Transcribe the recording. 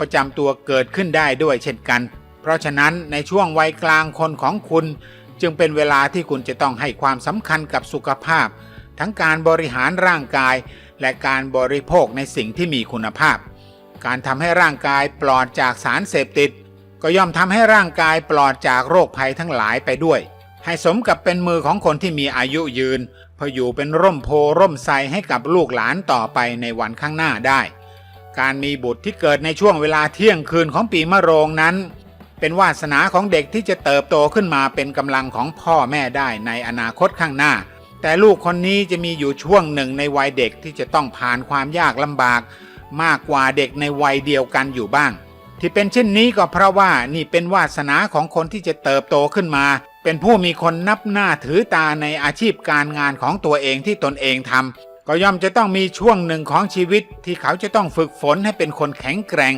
ประจำตัวเกิดขึ้นได้ด้วยเช่นกัน เพราะฉะนั้นในช่วงวัยกลางคนของคุณ จึงเป็นเวลาที่คุณจะต้องให้ความสำคัญกับสุขภาพ ทั้งการบริหารร่างกาย และการบริโภคในสิ่งที่มีคุณภาพ การทำให้ร่างกายปลอดจากสารเสพติด ก็ย่อมทำให้ร่างกายปลอดจากโรคภัยทั้งหลายไปด้วย ให้สมกับเป็นมือของคนที่มีอายุยืนพออยู่เป็นร่มโพร่มไทรให้กับลูกหลานต่อไปในวันข้างหน้าได้ การมีบุตรที่เกิดในช่วงเวลาเที่ยงคืนของปีมะโรงนั้น เป็นวาสนาของเด็กที่จะเติบโตขึ้นมาเป็นกำลังของพ่อแม่ได้ในอนาคตข้างหน้า แต่ลูกคนนี้จะมีอยู่ช่วงหนึ่งในวัยเด็กที่จะต้องผ่านความยากลำบาก มากกว่าเด็กในวัยเดียวกันอยู่บ้าง ที่เป็นเช่นนี้ก็เพราะว่านี่เป็นวาสนาของคนที่จะเติบโตขึ้นมา เป็นผู้มีคนนับหน้าถือตาในอาชีพการงานของตัวเองที่ตนเองทำ ก็ย่อมจะต้องมีช่วงหนึ่งของชีวิตที่เขาจะต้องฝึกฝนให้เป็นคนแข็งแกร่ง